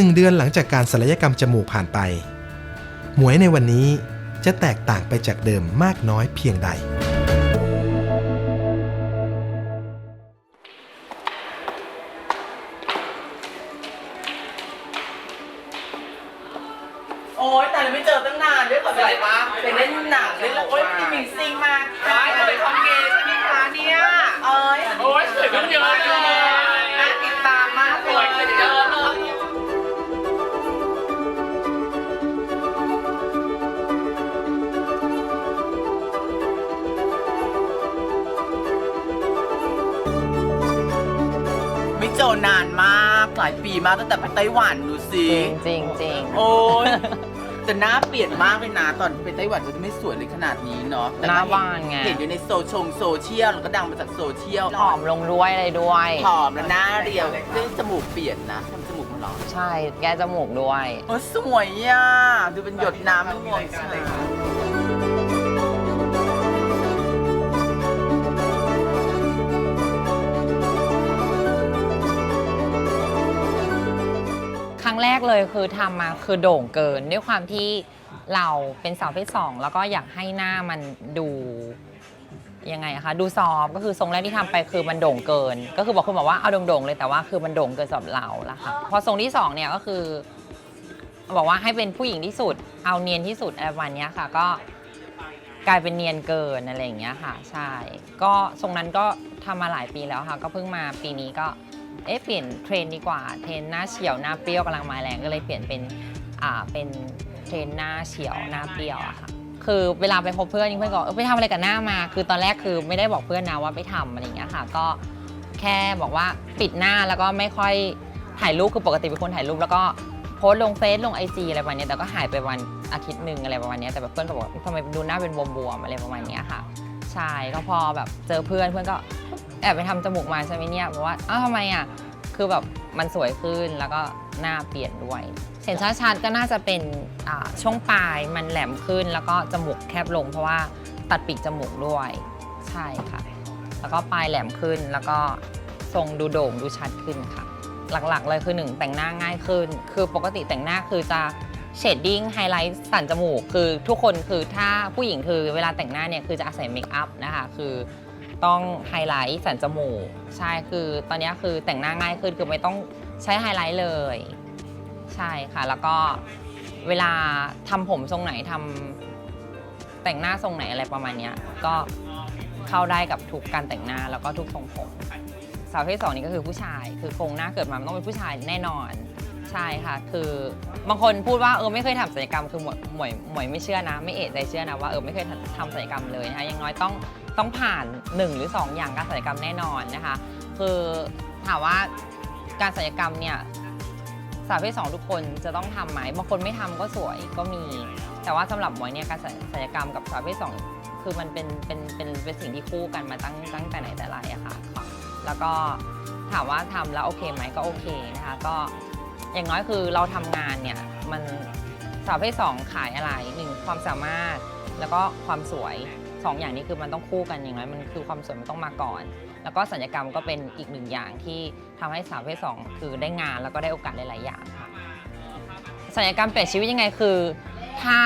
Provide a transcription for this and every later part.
หนึ่งเดือนหลังจากการศัลยกรรมจมูกผ่านไป หมวยในวันนี้จะแตกต่างไปจากเดิมมากน้อยเพียงใด โอ๊ยแต่ไม่เจอตั้งนานด้วยขอไปปะไปเล่นหนังเล่นละโอ๊ยมีมิงซิงมาร้ายเลยทำเกย์ใช่ไหมคะเนี่ย เอ้ย โอ๊ยสวยขึ้นเยอะเลย ไม่เจอนานมากหลายปีมากตั้งแต่ไปไต้หวันดูสิ จริงจริงจริงโอ๊ยแต่หน้าเปลี่ยนมากเลยนะตอนไปไต้หวันก็จะไม่สวยเลยขนาดนี้เนาะแต่หน้าก็เห็บ้านไงเห็นอยู่ในโซชงโซเชียลแล้วก็ดังมาจากโซเชียลผอมลงด้วยอะไรด้วย ผอมแล้วหน้าเรียวซึ่งจมูกเปลี่ยนนะทำจมูกมันเหรอใช่ แก้จมูกด้วย โอ้สวยอะดูเป็นหยดน้ำไม่ห่วงใช่ กเลยคือทำมาคือโด่งเกิน ด้วยความที่เราเป็นสาวเพศสองแล้วก็อยากให้หน้ามันดูยังไงอะคะดูซอฟก็คือทรงแรกที่ทำไปคือมันโด่งเกิน ก็คือบอกคุณบอกว่าเอาโด่งๆเลยแต่ว่าคือมันโด่งเกินสำหรับเราละค่ะพอทรงที่สองเนี่ยก็คือ บอกว่าให้เป็นผู้หญิงที่สุด เอาเนียนที่สุดอะไรประมาณเนี้ค่ะ ก็กลายเป็นเนียนเกินอะไรอย่างเงี้ยค่ะ ใช่ ก็ทรงนั้นก็ทำมาหลายปีแล้วค่ะ ก็เพิ่งมาปีนี้ก็ เอ๊ะเปลี่ยนเทรนดีกว่าเทรนหน้าเฉียวหน้าเปรี้ยวกำลังมาแรงก็เลยเปลี่ยนเป็นอ่าเป็นเทรนหน้าเฉียวหน้าเปรี้ยวอะค่ะคือเวลาไปพบเพื่อนเพื่อนก็เออไปทำอะไรกับหน้ามา คือตอนแรกคือไม่ได้บอกเพื่อนนะว่าไปทำอะไรอย่างเงี้ยค่ะ ก็แค่บอกว่าปิดหน้าแล้วก็ไม่ค่อยถ่ายรูปคือปกติเป็นคนถ่ายรูปแล้วก็โพสลงเฟซลงไอจีอะไรประมาณเนี้ยแต่ก็หายไปวันอาทิตย์หนึ่งอะไรประมาณเนี้ยแต่แบบเพื่อนก็บอกทำไมดูหน้าเป็นบวมๆอะไรประมาณเนี้ยค่ะใช่ก็พอแบบเจอเพื่อนเพื่อนก็ แอบไปทำจมูกมาใช่ไหมเนี่ยบอกว่าอ้าวทำไมอะคือแบบมันสวยขึ้นแล้วก็หน้าเปลี่ยนด้วยเห็นชัดๆก็น่าจะเป็นอ่าช่วงปลายมันแหลมขึ้น แล้วก็จมูกแคบลง เพราะว่าตัดปีกจมูกด้วยใช่ค่ะ แล้วก็ปลายแหลมขึ้นแล้วก็ทรงดูโด่งดูชัดขึ้นค่ะ หลักๆเลยคือหนึ่งแต่งหน้าง่ายขึ้น คือปกติแต่งหน้าคือจะเชดดิ้งไฮไลท์สันจมูกคือทุกคนคือถ้าผู้หญิงคือเวลาแต่งหน้าเนี่ยคือจะอาศัยเมคอัพนะคะคือ ต้องไฮไลท์สันจมูก ใช่คือตอนนี้คือแต่งหน้าง่ายขึ้นคือไม่ต้องใช้ไฮไลท์เลย ใช่ค่ะ แล้วก็เวลาทำผมทรงไหนทำแต่งหน้าทรงไหนอะไรประมาณนี้ก็เข้าได้กับทุกการแต่งหน้าแล้วก็ทุกทรงผมสาวเพศสองนี่ก็คือผู้ชาย คือโครงหน้าเกิดมามันต้องเป็นผู้ชายแน่นอน ใช่ค่ะ คือบางคนพูดว่าเออไม่เคยทำศัลยกรรมคือหมวยหมวยหมวยไม่เชื่อนะ ไม่เอะใจเชื่อนะว่าเออไม่เคยทำศัลยกรรมเลยนะคะอยังน้อยต้องต้องผ่าน 1 หรือ 2 อย่างการศัลยกรรมแน่นอนนะคะ คือถามว่าการศัลยกรรมเนี่ยสาวเพศสองทุกคนจะต้องทำไหมบางคนไม่ทำก็สวยก็มี แต่ว่าสำหรับหมวยเนี่ยการศัลยกรรมกับสาวเภทสองคือมันเป็นเป็นเป็นเป็นสิ่งที่คู่กันมาตั้งตั้งแต่ไหนแต่ไรอะค่ะ แล้วก็ถามว่าทำแล้วโอเคไหมก็โอเคนะคะก็ อย่างน้อยคือเราทำงานเนี่ยมันสาวเพศสองขายอะไรหนึ่งความสามารถแล้วก็ความสวยสองอย่างนี้คือมันต้องคู่กันอย่างน้อยมันคือความสวยมันต้องมาก่อน แล้วก็สัญญกรรมก็เป็นอีกหนึ่งอย่างที่ทำให้สาวเพศสองคือได้งานแล้วก็ได้โอกาสหลายๆอย่างค่ะสัญญกรรมเปลี่ยนชีวิตยังไงคือ ถ้า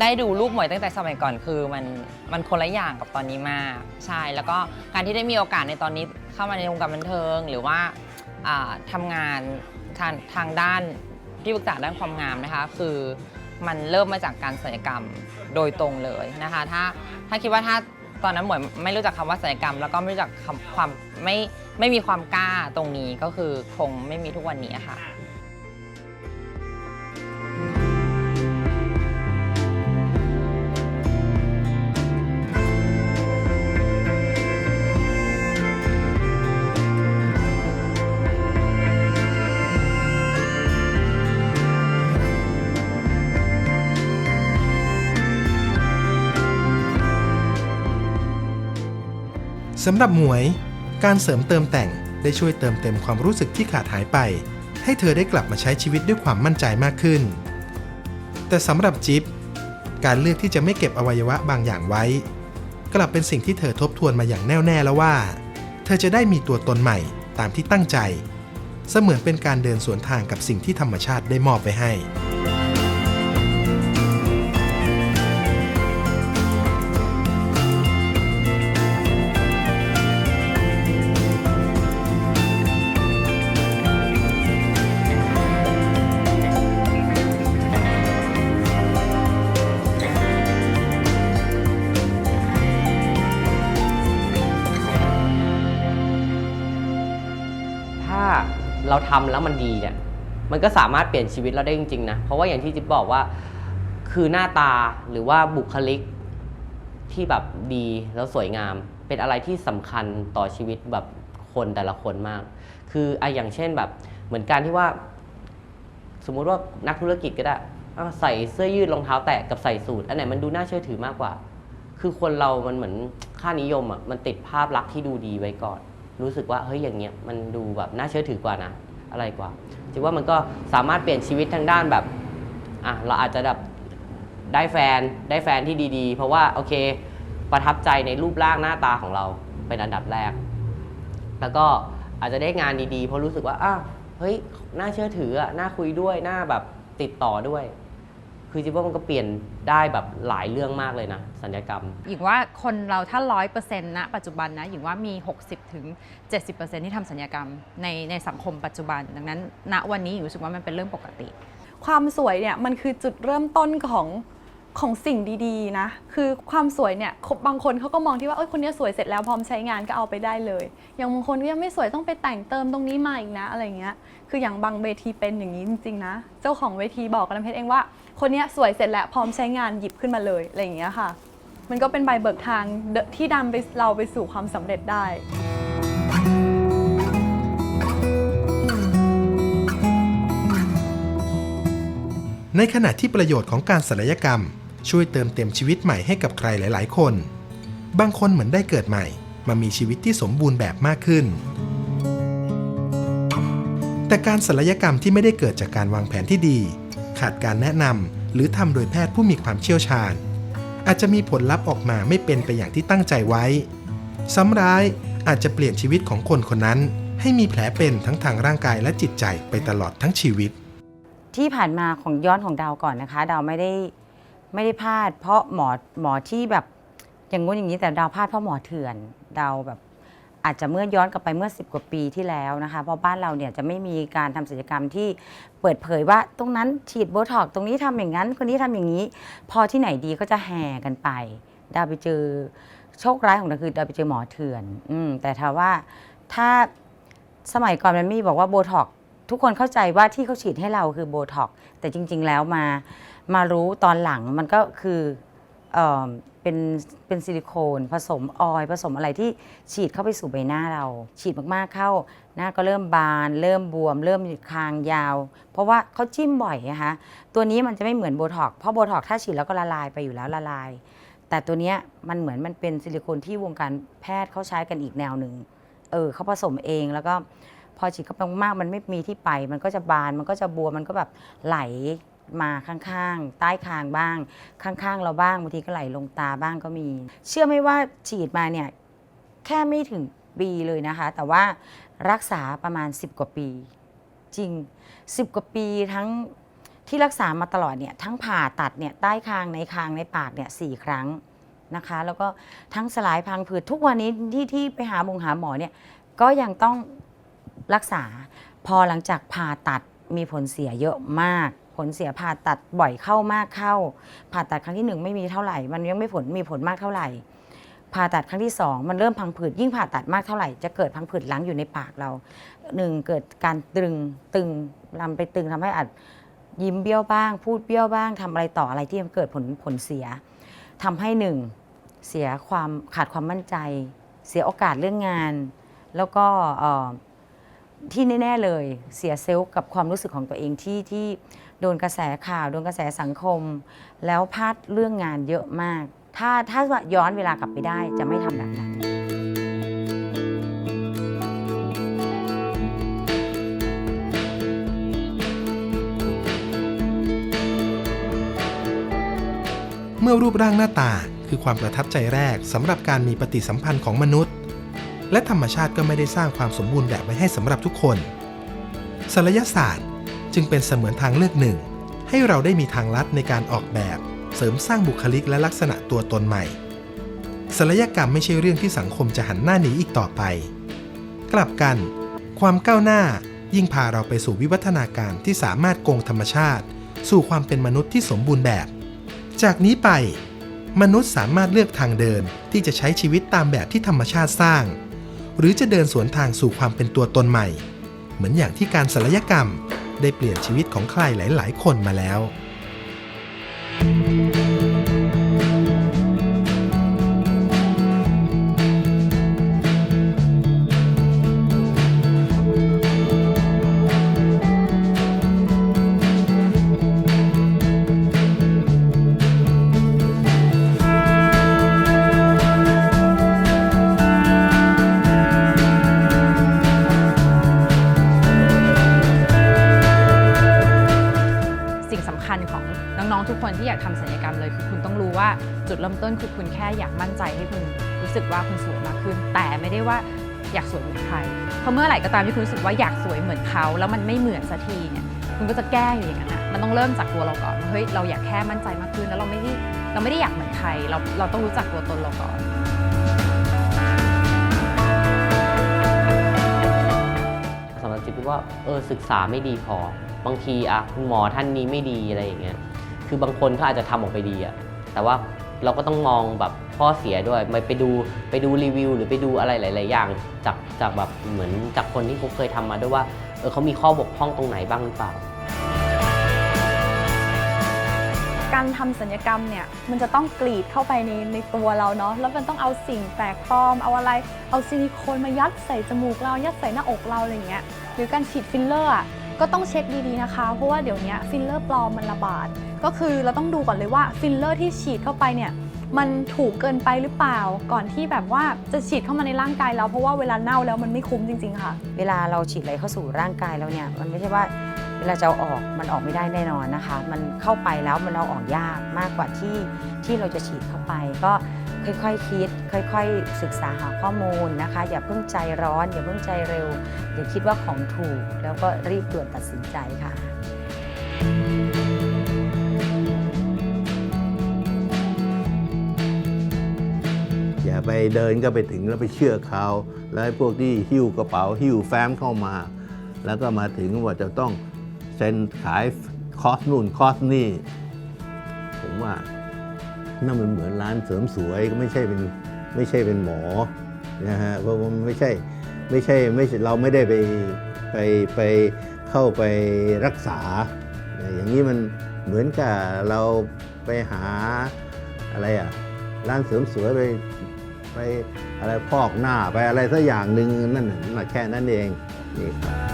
ได้ดูรูปหมวยตั้งแต่สมัยก่อนคือมันมันคนละอย่างกับตอนนี้มากใช่แล้วก็การที่ได้มีโอกาสในตอนนี้เข้ามาในวงการบันเทิง หรือว่า ทำงานทางทางด้านที่ปรึกษาด้านความงามนะคะคือมันเริ่มมาจากการศัลยกรรมโดยตรงเลยนะคะถ้าถ้าคิดว่าถ้าตอนนั้นหมวยไม่รู้จักคำว่าศัลยกรรม แล้วก็ไม่รู้จักความไม่ไม่มีความกล้าตรงนี้ก็คือคงไม่มีทุกวันนี้ค่ะ สำหรับหมวย การเสริมเติมแต่งได้ช่วยเติมเต็มความรู้สึกที่ขาดหายไป ให้เธอได้กลับมาใช้ชีวิตด้วยความมั่นใจมากขึ้น แต่สำหรับจิ๊บการเลือกที่จะไม่เก็บอวัยวะบางอย่างไว้ กลับเป็นสิ่งที่เธอทบทวนมาอย่างแน่วแน่แล้วว่า เธอจะได้มีตัวตนใหม่ตามที่ตั้งใจ เสมือนเป็นการเดินสวนทางกับสิ่งที่ธรรมชาติได้มอบไปให้ เราทำแล้วมันดีเนี่ยมันก็สามารถเปลี่ยนชีวิตเราได้จริงๆนะเพราะว่าอย่างที่จิ๊บบอกว่าคือหน้าตาหรือว่าบุคลิกที่แบบดีแล้วสวยงาม เป็นอะไรที่สำคัญต่อชีวิตแบบคนแต่ละคนมาก คือไอะอย่างเช่นแบบเหมือนการที่ว่า สมมุติว่านักธุรกิจก็ได้ใส่เสื้อยืดรองเท้าแตะกับใส่สูทอันไหนมันดูน่าเชื่อถือมากกว่า คือคนเรามันเหมือนค่านิยมอะมันติดภาพลักษณ์ที่ดูดีไว้ก่อน รู้สึกว่าเฮ้ยอย่างเงี้ยมันดูแบบน่าเชื่อถือกว่านะ อะไรกว่าจิว่ามันก็สามารถเปลี่ยนชีวิตทางด้านแบบอะเราอาจจะแบบได้แฟนได้แฟนที่ดีๆ เพราะว่าโอเค ประทับใจในรูปร่างหน้าตาของเราเป็นอันดับแรก แล้วก็อาจจะได้งานดีๆ เพราะรู้สึกว่าอะเฮ้ยน่าเชื่อถืออะน่าคุยด้วยน่าแบบติดต่อด้วย คือจิว่ามันก็เปลี่ยนได้แบบหลายเรื่องมากเลยนะสัญญกรรม หญิงว่าคนเราถ้าร้อยเปอร์เซ็นต์ณปัจจุบันนะหญิงว่ามี 60ถึง70%ที่ทำสัญญกรรมในในสังคมปัจจุบัน ดังนั้น ณวันนี้หญิงรู้สึกว่ามันเป็นเรื่องปกติ ความสวยเนี่ยมันคือจุดเริ่มต้นของ ของสิ่งดีๆนะ คือความสวยเนี่ยบางคนเขาก็มองที่ว่าเอ้ยคนนี้สวยเสร็จแล้วพร้อมใช้งานก็เอาไปได้เลย อย่างบางคนก็ยังไม่สวยต้องไปแต่งเติมตรงนี้มาอีกนะอะไรเงี้ย คืออย่างบางเวทีเป็นอย่างนี้จริงๆนะ เจ้าของเวทีบอกกับน้ำเพชรเองว่า คนนี้สวยเสร็จแล้วพร้อมใช้งานหยิบขึ้นมาเลยอะไรอย่างเงี้ยค่ะ มันก็เป็นใบเบิกทางที่นำไปเราไปสู่ความสำเร็จได้ ในขณะที่ประโยชน์ของการศัลยกรรม ช่วยเติมเต็มชีวิตใหม่ให้กับใครหลาย ๆ คน บางคนเหมือนได้เกิดใหม่ มามีชีวิตที่สมบูรณ์แบบมากขึ้น แต่การศัลยกรรมที่ไม่ได้เกิดจากการวางแผนที่ดี ขาดการแนะนำหรือทำโดยแพทย์ผู้มีความเชี่ยวชาญ อาจจะมีผลลัพธ์ออกมาไม่เป็นไปอย่างที่ตั้งใจไว้ ซ้ำร้ายอาจจะเปลี่ยนชีวิตของคนคนนั้น ให้มีแผลเป็นทั้งทางร่างกายและจิตใจไปตลอดทั้งชีวิต ที่ผ่านมาของย้อนของดาวก่อนนะคะ ดาวไม่ได้ไม่ได้พลาด เพราะหมอหมอที่แบบอย่างงู้นอย่างนี้แต่ดาวพลาดเพราะหมอเถื่อน ดาวแบบอาจจะเมื่อย้อนกลับไปเมื่อ 10 กว่าปีที่แล้วนะคะ เพราะบ้านเราเนี่ยจะไม่มีการทำศัลยกรรมที่เปิดเผยว่าตรงนั้นฉีดโบท็อกตรงนี้ทำอย่างนั้น คนนี้ทำอย่างนี้ พอที่ไหนดีก็จะแห่กันไป ดาวไปเจอโชคร้ายของดาวคือดาวไปเจอหมอเถื่อน อืแต่ถ้าว่าถ้าสมัยก่อนมันมีบอกว่าโบท็อก ทุกคนเข้าใจว่าที่เขาฉีดให้เราคือโบท็อกซ์แต่จริง ๆ แล้วมามารู้ตอนหลังมันก็คือเออเป็นเป็นซิลิโคนผสมออยล์ผสมอะไรที่ฉีดเข้าไปสู่ใบหน้าเรา ฉีดมากๆเข้า หน้าก็เริ่มบาน เริ่มบวม เริ่มคางยาว เพราะว่าเขาจิ้มบ่อยนะคะตัวนี้มันจะไม่เหมือนโบท็อกซ์เพราะโบท็อกซ์ถ้าฉีดแล้วก็ละลายไปอยู่แล้วละลาย แต่ตัวเนี้ยมันเหมือนมันเป็นซิลิโคนที่วงการแพทย์เขาใช้กันอีกแนวหนึ่งเออเขาผสมเองแล้วก็ พอฉีดเข้าไปมากๆมันไม่มีที่ไป มันก็จะบานมันก็จะบวมมันก็แบบไหลมาข้างๆ ใต้คางบ้าง ข้างๆ เราบ้างบางทีก็ไหลลงตาบ้างก็มี เชื่อไหมว่าฉีดมาเนี่ยแค่ไม่ถึงปีเลยนะคะ แต่ว่ารักษาประมาณ 10 กว่าปี จริง 10 กว่าปีทั้งที่รักษามาตลอดเนี่ยทั้งผ่าตัดเนี่ยใต้คางในคางในปากเนี่ยสครั้งนะคะ แล้วก็ทั้งสลายพังผืดทุกวันนี้ที่ที่ไปหาบงหาหมอเนี่ยก็ยังต้อง รักษา พอหลังจากผ่าตัดมีผลเสียเยอะมาก ผลเสียผ่าตัดบ่อยเข้ามากเข้า ผ่าตัดครั้งที่หนึ่งไม่มีเท่าไหร่ มันยังไม่ผลมีผลมากเท่าไหร่ ผ่าตัดครั้งที่สองมันเริ่มพังผืดยิ่งผ่าตัดมากเท่าไหร่ จะเกิดพังผืดหลังอยู่ในปากเราหนึ่งเกิดการตึงตึงลำไปตึงทำให้อาจยิ้มเบี้ยวบ้าง พูดเบี้ยวบ้างทำอะไรต่ออะไรที่มันเกิดผลผลเสียทำให้หนึ่งเสียความขาดความมั่นใจ เสียโอกาสเรื่องงาน แล้วก็เอ่อ ที่แน่ ๆ เลยเสียเซลล์กับความรู้สึกของตัวเองที่ที่โดนกระแสข่าว โดนกระแสสังคม แล้วพลาดเรื่องงานเยอะมาก ถ้าถ้าว่าย้อนเวลากลับไปได้จะไม่ทำแบบนั้นเมื่อรูปร่างหน้าตาคือความประทับใจแรกสำหรับการมีปฏิสัมพันธ์ของมนุษย์ และธรรมชาติก็ไม่ได้สร้างความสมบูรณ์แบบไว้ให้สำหรับทุกคนศัลยศาสตร์จึงเป็นเสมือนทางเลือกหนึ่ง ให้เราได้มีทางลัดในการออกแบบ เสริมสร้างบุคลิกและลักษณะตัวตนใหม่ศัลยกรรมไม่ใช่เรื่องที่สังคมจะหันหน้าหนีอีกต่อไป กลับกัน ความก้าวหน้ายิ่งพาเราไปสู่วิวัฒนาการที่สามารถโกงธรรมชาติ สู่ความเป็นมนุษย์ที่สมบูรณ์แบบ จากนี้ไป มนุษย์สามารถเลือกทางเดินที่จะใช้ชีวิตตามแบบที่ธรรมชาติสร้าง หรือจะเดินสวนทางสู่ความเป็นตัวตนใหม่ เหมือนอย่างที่การศัลยกรรมได้เปลี่ยนชีวิตของใครหลาย ๆ คนมาแล้วสิ่ง ทุกคนที่อยากทำศัลยกรรมเลย คือคุณต้องรู้ว่าจุดเริ่มต้นคือคุณแค่อยากมั่นใจให้คุณรู้สึกว่าคุณสวยมากขึ้น แต่ไม่ได้ว่าอยากสวยเหมือนใคร เพราะเมื่อไหร่ก็ตามที่คุณรู้สึกว่าอยากสวยเหมือนเขา แล้วมันไม่เหมือนสักทีเนี่ย คุณก็จะแก้อยู่อย่างนั้นนะมันต้องเริ่มจากตัวเราก่อนว่าเฮ้ย เราอยากแค่มั่นใจมากขึ้น แล้วเราไม่ได้ เราไม่ได้อยากเหมือนใคร เรา เราต้องรู้จักตัวตนเราก่อน สำหรับจิ๊บคิดว่าเออศึกษาไม่ดีพอบางทีอะคุณหมอท่านนี้ไม่ดีอะไรอย่างเงี้ย คือบางคนเขาอาจจะทำออกไปดีอะแต่ว่าเราก็ต้องมองแบบข้อเสียด้วยไปไปดูไปดูรีวิว หรือไปดูอะไรหลาย ๆ อย่าง จากจากแบบเหมือนจากคนที่เขาเคยทำมาด้วยว่าเออเขามีข้อบกพร่องตรงไหนบ้างหรือเปล่า การทำสัญญกรรมเนี่ยมันจะต้องกรีดเข้าไปในในตัวเราเนาะแล้วมันต้องเอาสิ่งแปลกปลอม เอาอะไรเอาซิลิโคนมายัดใส่จมูกเรายัดใส่หน้าอกเราอะไรอย่างเงี้ยหรือการฉีดฟิลเลอร์อะ ก็ต้องเช็คดีๆนะคะ เพราะว่าเดี๋ยวนี้ฟิลเลอร์ปลอมมันระบาด ก็คือเราต้องดูก่อนเลยว่าฟิลเลอร์ที่ฉีดเข้าไปเนี่ยมันถูกเกินไปหรือเปล่า ก่อนที่แบบว่าจะฉีดเข้ามาในร่างกายเราเพราะว่าเวลาเน่าแล้วมันไม่คุ้มจริง ๆ ค่ะ เวลาเราฉีดอะไรเข้าสู่ร่างกายเราเนี่ยมันไม่ใช่ว่า เวลาจะเอาออกมันออกไม่ได้แน่นอนนะคะ มันเข้าไปแล้วมันเอาออกยากมากกว่าที่ที่เราจะฉีดเข้าไป ก็ค่อยๆคิด ค่อยๆ ศึกษาหาข้อมูลนะคะ อย่าเพิ่งใจร้อน อย่าเพิ่งใจเร็วอย่าคิดว่าของถูก แล้วก็รีบด่วนตัดสินใจค่ะอย่าไปเดินก็ไปถึงแล้วไปเชื่อเขา แล้วพวกที่หิ้วกระเป๋าหิ้วแฟ้มเข้ามา แล้วก็มาถึงว่าจะต้อง เซ็นขายคอสนู่นคอสนี่ ผมว่านั่นมันเหมือนร้านเสริมสวยก็ไม่ใช่เป็นไม่ใช่เป็นหมอนะฮะเพราะว่ามันไม่ใช่ไม่ใช่ไม่เราไม่ได้ไปไปไปเข้าไปรักษา อย่างนี้มันเหมือนกับเราไปหาอะไรอะร้านเสริมสวยไปไปอะไรพอกหน้าไปอะไรสักอย่างหนึ่งนั่นน่ะนั่นน่ะแค่นั้นเองนี่ครับ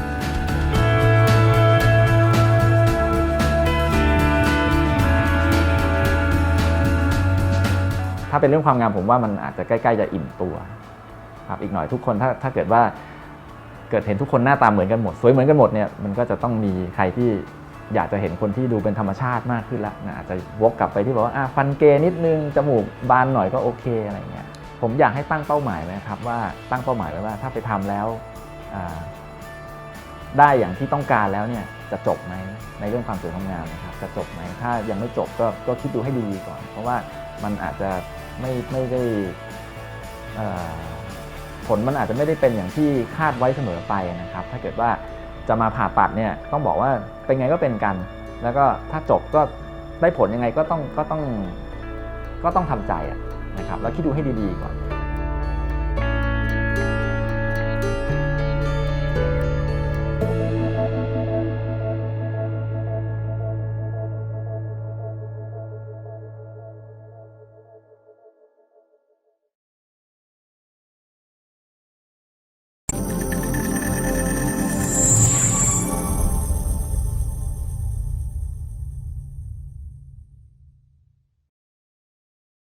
ถ้าเป็นเรื่องความงามผมว่ามันอาจจะใกล้ๆจะอิ่มตัวครับอีกหน่อยทุกคนถ้าถ้าเกิดว่าเกิดเห็นทุกคนหน้าตาเหมือนกันหมด สวยเหมือนกันหมดเนี่ยมันก็จะต้องมีใครที่อยากจะเห็นคนที่ดูเป็นธรรมชาติมากขึ้นละนะอาจจะวกกลับไปที่บอกว่าฟันเกย์นิดนึงจมูกบานหน่อยก็โอเคอะไรเงี้ยผมอยากให้ตั้งเป้าหมายนะครับว่าตั้งเป้าหมายไว้ว่าถ้าไปทำแล้วได้อย่างที่ต้องการแล้วเนี่ยจะจบไหมในเรื่องความสวยความงามนะครับจะจบไหมถ้ายังไม่จบก็ก็คิดดูให้ดีก่อน เพราะว่ามันอาจจะ ไม่ไม่ได้ผลมันอาจจะไม่ได้เป็นอย่างที่คาดไว้เสมอไปนะครับ ถ้าเกิดว่าจะมาผ่าตัดเนี่ยต้องบอกว่าเป็นไงก็เป็นกัน แล้วก็ถ้าจบก็ได้ผลยังไงก็ต้องก็ต้องก็ต้องทำใจนะครับแล้วคิดดูให้ดีๆก่อน